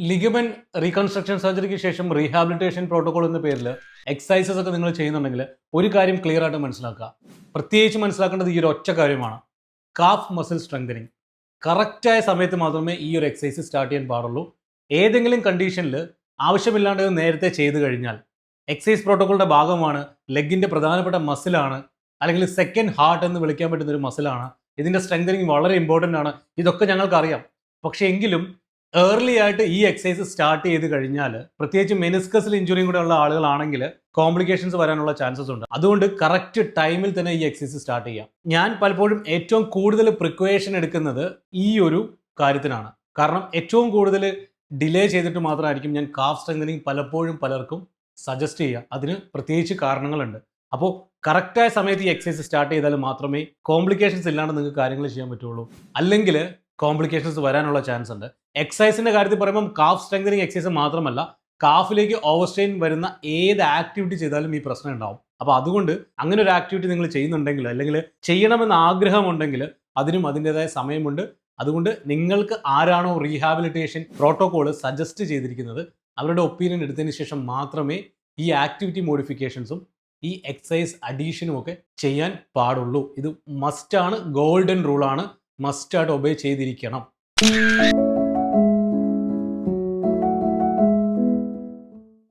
Ligament reconstruction സർജറിക്ക് ശേഷം rehabilitation protocol എന്ന പേരിൽ എക്സസൈസസ് ഒക്കെ നിങ്ങൾ ചെയ്യുന്നുണ്ടെങ്കിൽ ഒരു കാര്യം ക്ലിയർ ആയിട്ട് മനസ്സിലാക്കുക. പ്രത്യേകിച്ച് മനസ്സിലാക്കേണ്ടത് ഈ ഒരു ഒറ്റ കാര്യമാണ്. കാഫ് മസിൽ സ്ട്രെങ്തനിങ് കറക്റ്റായ സമയത്ത് മാത്രമേ ഈ ഒരു എക്സസൈസ് സ്റ്റാർട്ട് ചെയ്യാൻ പാടുള്ളൂ. ഏതെങ്കിലും കണ്ടീഷനിൽ ആവശ്യമില്ലാണ്ട് നേരത്തെ ചെയ്തു കഴിഞ്ഞാൽ എക്സസൈസ് പ്രോട്ടോകോളിന്റെ ഭാഗമാണ് ലെഗിന്റെ പ്രധാനപ്പെട്ട മസിലാണ് അല്ലെങ്കിൽ സെക്കൻഡ് ഹാർട്ട് എന്ന് വിളിക്കാൻ പറ്റുന്ന ഒരു മസിലാണ് ഇതിന്റെ സ്ട്രെങ്തനിങ് വളരെ ഇമ്പോർട്ടന്റ് ആണ്. ഇതൊക്കെ ഞങ്ങൾക്കറിയാം. പക്ഷേ എങ്കിലും ഏർലി ആയിട്ട് ഈ എക്സസൈസ് സ്റ്റാർട്ട് ചെയ്ത് കഴിഞ്ഞാൽ പ്രത്യേകിച്ച് മെനിസ്കസിൽ ഇഞ്ചുറിയും കൂടെ ഉള്ള ആളുകളാണെങ്കിൽ കോംപ്ലിക്കേഷൻസ് വരാനുള്ള ചാൻസസ് ഉണ്ട്. അതുകൊണ്ട് കറക്റ്റ് ടൈമിൽ തന്നെ ഈ എക്സസൈസ് സ്റ്റാർട്ട് ചെയ്യാം. ഞാൻ പലപ്പോഴും ഏറ്റവും കൂടുതൽ പ്രിക്വേഷൻ എടുക്കുന്നത് ഈ ഒരു കാര്യത്തിനാണ്. കാരണം ഏറ്റവും കൂടുതൽ ഡിലേ ചെയ്തിട്ട് മാത്രമായിരിക്കും ഞാൻ കാഫ് സ്ട്രെങ്തനിങ് പലപ്പോഴും പലർക്കും സജസ്റ്റ് ചെയ്യുക. അതിന് പ്രത്യേകിച്ച് കാരണങ്ങളുണ്ട്. അപ്പോൾ കറക്റ്റായ സമയത്ത് ഈ എക്സസൈസ് സ്റ്റാർട്ട് ചെയ്താൽ മാത്രമേ കോംപ്ലിക്കേഷൻസ് ഇല്ലാണ്ട് നിങ്ങൾക്ക് കാര്യങ്ങൾ ചെയ്യാൻ പറ്റുള്ളൂ. അല്ലെങ്കിൽ കോംപ്ലിക്കേഷൻസ് വരാനുള്ള ചാൻസ് ഉണ്ട്. എക്സസൈസിന്റെ കാര്യത്തിൽ പറയുമ്പോൾ കാഫ് സ്ട്രെങ്തനിങ് എക്സസൈസ് മാത്രമല്ല കാഫിലേക്ക് ഓവർസ്ട്രെയിൻ വരുന്ന ഏത് ആക്ടിവിറ്റി ചെയ്താലും ഈ പ്രശ്നം ഉണ്ടാവും. അപ്പോൾ അതുകൊണ്ട് അങ്ങനെ ഒരു ആക്ടിവിറ്റി നിങ്ങൾ ചെയ്യുന്നുണ്ടെങ്കിൽ അല്ലെങ്കിൽ ചെയ്യണമെന്ന് ആഗ്രഹമുണ്ടെങ്കിൽ അതിനും അതിന്റെതായ സമയമുണ്ട്. അതുകൊണ്ട് നിങ്ങൾക്ക് ആരാണോ റീഹാബിലിറ്റേഷൻ പ്രോട്ടോകോൾ സജസ്റ്റ് ചെയ്തിരിക്കുന്നത് അവരുടെ ഒപ്പീനിയൻ എടുത്തതിന് ശേഷം മാത്രമേ ഈ ആക്ടിവിറ്റി മോഡിഫിക്കേഷൻസും ഈ എക്സസൈസ് അഡീഷനും ഒക്കെ ചെയ്യാൻ പാടുള്ളൂ. ഇത് മസ്റ്റാണ് ഗോൾഡൻ റൂളാണ് മസ്റ്റായിട്ട് ഒബേ ചെയ്തിരിക്കണം.